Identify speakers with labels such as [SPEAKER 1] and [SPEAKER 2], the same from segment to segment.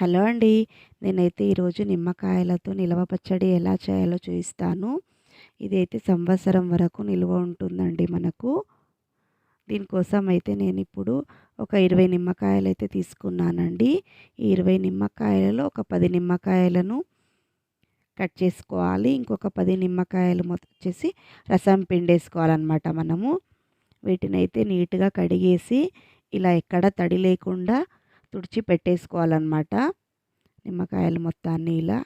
[SPEAKER 1] Hello అండి. నేనైతే ఈరోజు నిమ్మకాయలతో నిల్వ పచ్చడి ఎలా చేయాలో చూపిస్తాను. ఇదైతే సంవత్సరం వరకు నిల్వ ఉంటుందండి మనకు. దీనికోసం అయితే నేను ఇప్పుడు ఒక ఇరవై నిమ్మకాయలు అయితే తీసుకున్నానండి. ఈ ఇరవై నిమ్మకాయలలో ఒక పది నిమ్మకాయలను కట్ చేసుకోవాలి. ఇంకొక పది నిమ్మకాయలు వచ్చేసి రసం పిండేసుకోవాలన్నమాట మనము. వీటిని అయితే నీట్గా కడిగేసి ఇలా ఎక్కడ తడి లేకుండా తుడిచి పెట్టేసుకోవాలన్నమాట. నిమ్మకాయలు మొత్తాన్ని ఇలా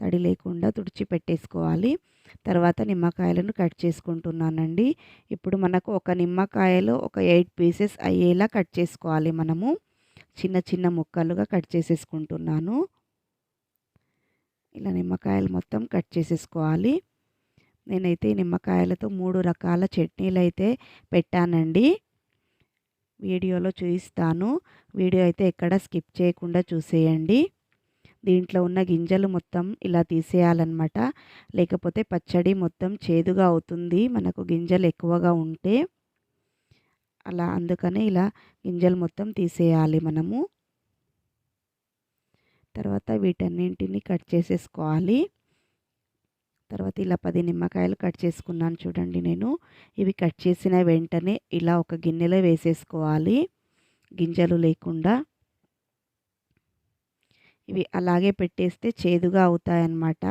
[SPEAKER 1] తడి లేకుండా తుడిచి పెట్టేసుకోవాలి. తర్వాత నిమ్మకాయలను కట్ చేసుకుంటున్నానండి. ఇప్పుడు మనకు ఒక నిమ్మకాయలో ఒక ఎయిట్ పీసెస్ అయ్యేలా కట్ చేసుకోవాలి మనము. చిన్న చిన్న ముక్కలుగా కట్ చేసేసుకుంటున్నాను. ఇలా నిమ్మకాయలు మొత్తం కట్ చేసేసుకోవాలి. నేనైతే నిమ్మకాయలతో మూడు రకాల చట్నీలు అయితే పెట్టానండి. వీడియోలో చూపిస్తాను వీడియో అయితే ఎక్కడ స్కిప్ చేయకుండా చూసేయండి. దీంట్లో ఉన్న గింజలు మొత్తం ఇలా తీసేయాలన్నమాట. లేకపోతే పచ్చడి మొత్తం చేదుగా అవుతుంది. మనకు గింజలు ఎక్కువగా ఉంటే అలా అందుకనే ఇలా గింజలు మొత్తం తీసేయాలి మనము. తర్వాత వీటన్నింటిని కట్ చేసేసుకోవాలి. తర్వాత ఇలా పది నిమ్మకాయలు కట్ చేసుకున్నాను చూడండి నేను. ఇవి కట్ చేసిన వెంటనే ఇలా ఒక గిన్నెలో వేసేసుకోవాలి. గింజలు లేకుండా. ఇవి అలాగే పెట్టేస్తే చేదుగా అవుతాయన్నమాట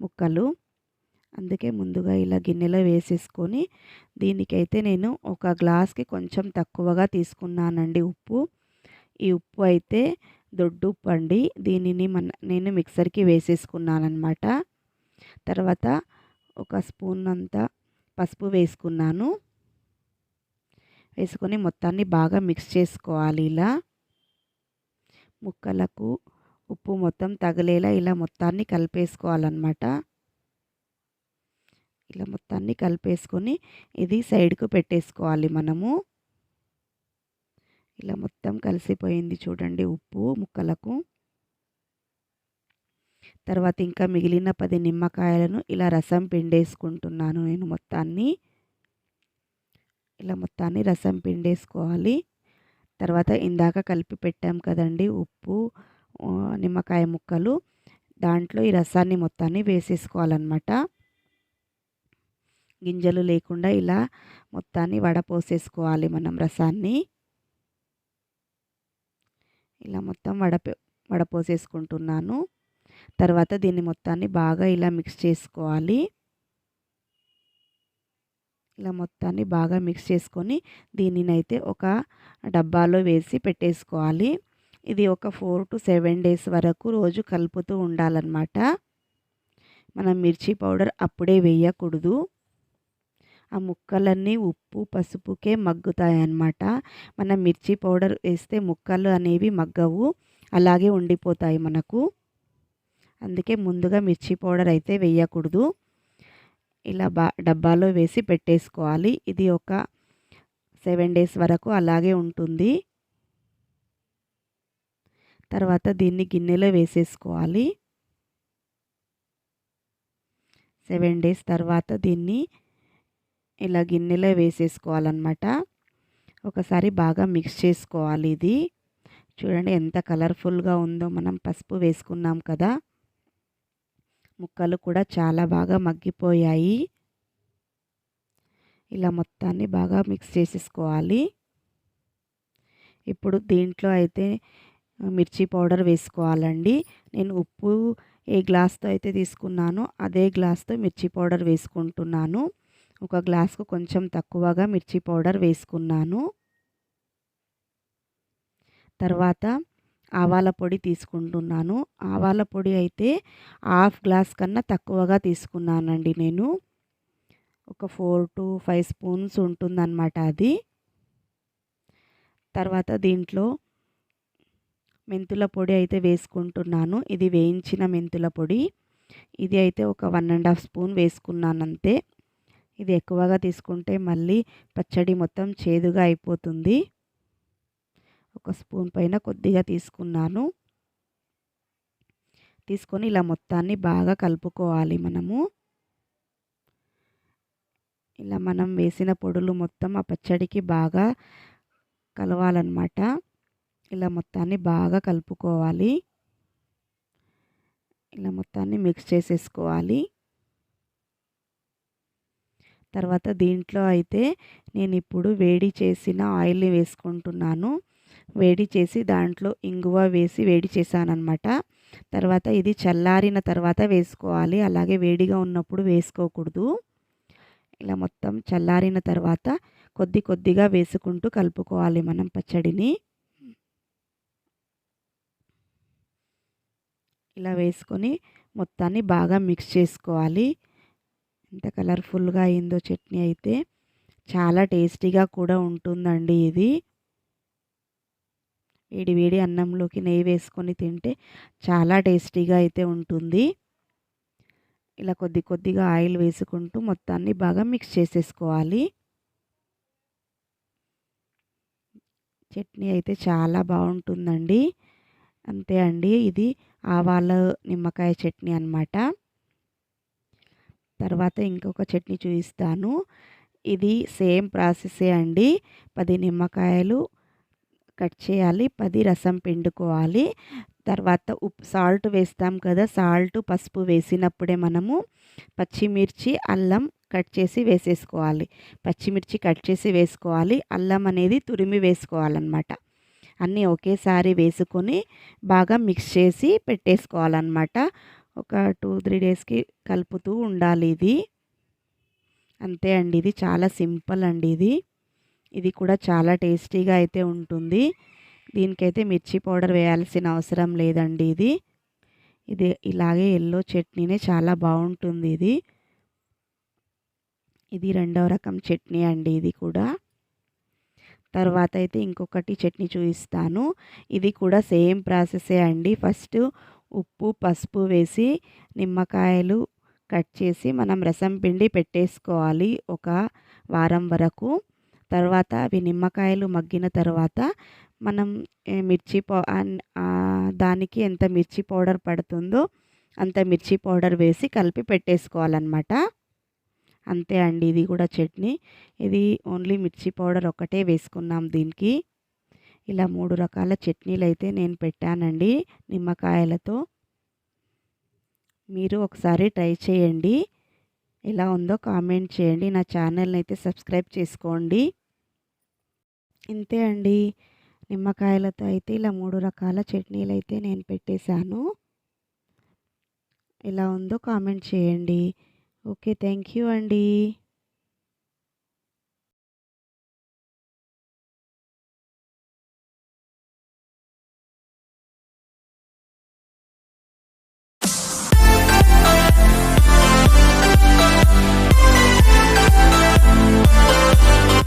[SPEAKER 1] ముక్కలు. అందుకే ముందుగా ఇలా గిన్నెలో వేసేసుకొని దీనికైతే నేను ఒక గ్లాస్కి కొంచెం తక్కువగా తీసుకున్నానండి ఉప్పు. ఈ ఉప్పు అయితే దొడ్డు ఉప్పు అండి. దీనిని మన నేను మిక్సర్కి వేసేసుకున్నానమాట తర్వాత ఒక స్పూన్ అంతా పసుపు వేసుకున్నాను. వేసుకొని మొత్తాన్ని బాగా మిక్స్ చేసుకోవాలి ఇలా. ముక్కలకు ఉప్పు మొత్తం తగిలేలా ఇలా మొత్తాన్ని కలిపేసుకోవాలన్నమాట. ఇలా మొత్తాన్ని కలిపేసుకొని ఇది సైడ్కు పెట్టేసుకోవాలి మనము. ఇలా మొత్తం కలిసిపోయింది చూడండి ఉప్పు ముక్కలకు. తర్వాత ఇంకా మిగిలిన పది నిమ్మకాయలను ఇలా రసం పిండేసుకుంటున్నాను నేను మొత్తాన్ని. ఇలా మొత్తాన్ని రసం పిండేసుకోవాలి. తర్వాత ఇందాక కలిపి పెట్టాం కదండి ఉప్పు నిమ్మకాయ ముక్కలు. దాంట్లో ఈ రసాన్ని మొత్తాన్ని వేసేసుకోవాలన్నమాట. గింజలు లేకుండా ఇలా మొత్తాన్ని వడపోసేసుకోవాలి మనం రసాన్ని. ఇలా మొత్తం వడపో వడపోసేసుకుంటున్నాను తర్వాత దీన్ని మొత్తాన్ని బాగా ఇలా మిక్స్ చేసుకోవాలి. ఇలా మొత్తాన్ని బాగా మిక్స్ చేసుకొని దీనినైతే ఒక డబ్బాలో వేసి పెట్టేసుకోవాలి. ఇది ఒక ఫోర్ టు సెవెన్ డేస్ వరకు రోజు కలుపుతూ ఉండాలన్నమాట. మనం మిర్చి పౌడర్ అప్పుడే వేయకూడదు. ఆ ముక్కలన్నీ ఉప్పు పసుపుకే మగ్గుతాయి అన్నమాట మనం మిర్చి పౌడర్ వేస్తే ముక్కలు అనేవి మగ్గవు అలాగే ఉండిపోతాయి మనకు. అందుకే ముందుగా మిర్చి పౌడర్ అయితే వేయకూడదు. ఇలా బా డబ్బాలో వేసి పెట్టేసుకోవాలి. ఇది ఒక సెవెన్ డేస్ వరకు అలాగే ఉంటుంది. తర్వాత దీన్ని గిన్నెలో వేసేసుకోవాలి. సెవెన్ డేస్ తర్వాత దీన్ని ఇలా గిన్నెలో వేసేసుకోవాలన్నమాట. ఒకసారి బాగా మిక్స్ చేసుకోవాలి ఇది. చూడండి ఎంత కలర్ఫుల్గా ఉందో మనం పసుపు వేసుకున్నాం కదా. ముక్కలు కూడా చాలా బాగా మగ్గిపోయాయి. ఇలా మొత్తాన్ని బాగా మిక్స్ చేసేసుకోవాలి. ఇప్పుడు దీంట్లో అయితే మిర్చి పౌడర్ వేసుకోవాలండి. నేను ఉప్పు ఏ గ్లాస్తో అయితే తీసుకున్నానో అదే గ్లాస్తో మిర్చి పౌడర్ వేసుకుంటున్నాను. ఒక గ్లాస్కు కొంచెం తక్కువగా మిర్చి పౌడర్ వేసుకున్నాను. తర్వాత ఆవాల పొడి తీసుకుంటున్నాను. ఆవాల పొడి అయితే హాఫ్ గ్లాస్ కన్నా తక్కువగా తీసుకున్నానండి నేను. ఒక ఫోర్ టు ఫైవ్ స్పూన్స్ ఉంటుందన్నమాట అది. తర్వాత దీంట్లో మెంతుల పొడి అయితే వేసుకుంటున్నాను. ఇది వేయించిన మెంతుల పొడి. ఇది అయితే ఒక వన్ అండ్ హాఫ్ స్పూన్ వేసుకున్నాను అంతే. ఇది ఎక్కువగా తీసుకుంటే మళ్ళీ పచ్చడి మొత్తం చేదుగా అయిపోతుంది. ఒక స్పూన్ పైన కొద్దిగా తీసుకున్నాను. తీసుకొని ఇలా మొత్తాన్ని బాగా కలుపుకోవాలి మనము. ఇలా మనం వేసిన పొడులు మొత్తం ఆ పచ్చడికి బాగా కలవాలన్నమాట. ఇలా మొత్తాన్ని బాగా కలుపుకోవాలి. ఇలా మొత్తాన్ని మిక్స్ చేసేసుకోవాలి. తర్వాత దీంట్లో అయితే నేను ఇప్పుడు వేడి చేసిన ఆయిల్ని వేసుకుంటున్నాను. వేడి చేసి దాంట్లో ఇంగువ వేసి వేడి చేశానమాట తర్వాత ఇది చల్లారిన తర్వాత వేసుకోవాలి. అలాగే వేడిగా ఉన్నప్పుడు వేసుకోకూడదు. ఇలా మొత్తం చల్లారిన తర్వాత కొద్ది కొద్దిగా వేసుకుంటూ కలుపుకోవాలి మనం పచ్చడిని. ఇలా వేసుకొని మొత్తాన్ని బాగా మిక్స్ చేసుకోవాలి. ఎంత కలర్ఫుల్గా అయిందో చట్నీ అయితే. చాలా టేస్టీగా కూడా ఉంటుందండి ఇది. వేడి వేడి అన్నంలోకి నెయ్యి వేసుకొని తింటే చాలా టేస్టీగా అయితే ఉంటుంది. ఇలా కొద్ది కొద్దిగా ఆయిల్ వేసుకుంటూ మొత్తాన్ని బాగా మిక్స్ చేసేసుకోవాలి. చట్నీ అయితే చాలా బాగుంటుందండి. అంతే అండి ఇది ఆవాల నిమ్మకాయ చట్నీ అనమాట తర్వాత ఇంకొక చట్నీ చూపిస్తాను. ఇది సేమ్ ప్రాసెసే అండి. పది నిమ్మకాయలు కట్ చేయాలి. పది రసం పిండుకోవాలి. తర్వాత ఉప్పు సాల్ట్ వేస్తాం కదా సాల్ట్ పసుపు వేసినప్పుడే మనము పచ్చిమిర్చి అల్లం కట్ చేసి వేసేసుకోవాలి. పచ్చిమిర్చి కట్ చేసి వేసుకోవాలి. అల్లం అనేది తురిమి వేసుకోవాలన్నమాట. అన్నీ ఒకేసారి వేసుకొని బాగా మిక్స్ చేసి పెట్టేసుకోవాలన్నమాట. ఒక టూ త్రీ డేస్కి కలుపుతూ ఉండాలి ఇది. అంతే అండి. ఇది చాలా సింపుల్ అండి ఇది. ఇది కూడా చాలా టేస్టీగా అయితే ఉంటుంది. దీనికైతే మిర్చి పౌడర్ వేయాల్సిన అవసరం లేదండి ఇది. ఇది ఇలాగే ఎల్లో చట్నీనే చాలా బాగుంటుంది ఇది. ఇది రెండవ రకం చట్నీ అండి ఇది కూడా. తర్వాత అయితే ఇంకొకటి చట్నీ చూపిస్తాను. ఇది కూడా సేమ్ ప్రాసెసే అండి. ఫస్ట్ ఉప్పు పసుపు వేసి నిమ్మకాయలు కట్ చేసి మనం రసం పిండి పెట్టేసుకోవాలి ఒక వారం వరకు. తర్వాత అవి నిమ్మకాయలు మగ్గిన తర్వాత మనం మిర్చి పౌ దానికి ఎంత మిర్చి పౌడర్ పడుతుందో అంత మిర్చి పౌడర్ వేసి కలిపి పెట్టేసుకోవాలన్నమాట. అంతే అండి ఇది కూడా చట్నీ. ఇది ఓన్లీ మిర్చి పౌడర్ ఒకటే వేసుకున్నాం దీనికి. ఇలా మూడు రకాల చట్నీలు అయితే నేను పెట్టానండి నిమ్మకాయలతో. మీరు ఒకసారి ట్రై చేయండి. ఎలా ఉందో కామెంట్ చేయండి. నా ఛానల్ని అయితే సబ్స్క్రైబ్ చేసుకోండి. ఇంతే అండి. నిమ్మకాయలతో అయితే ఇలా మూడు రకాల చట్నీలు అయితే నేను పెట్టేశాను. ఎలా ఉందో కామెంట్ చేయండి. ఓకే థ్యాంక్ యూ అండి.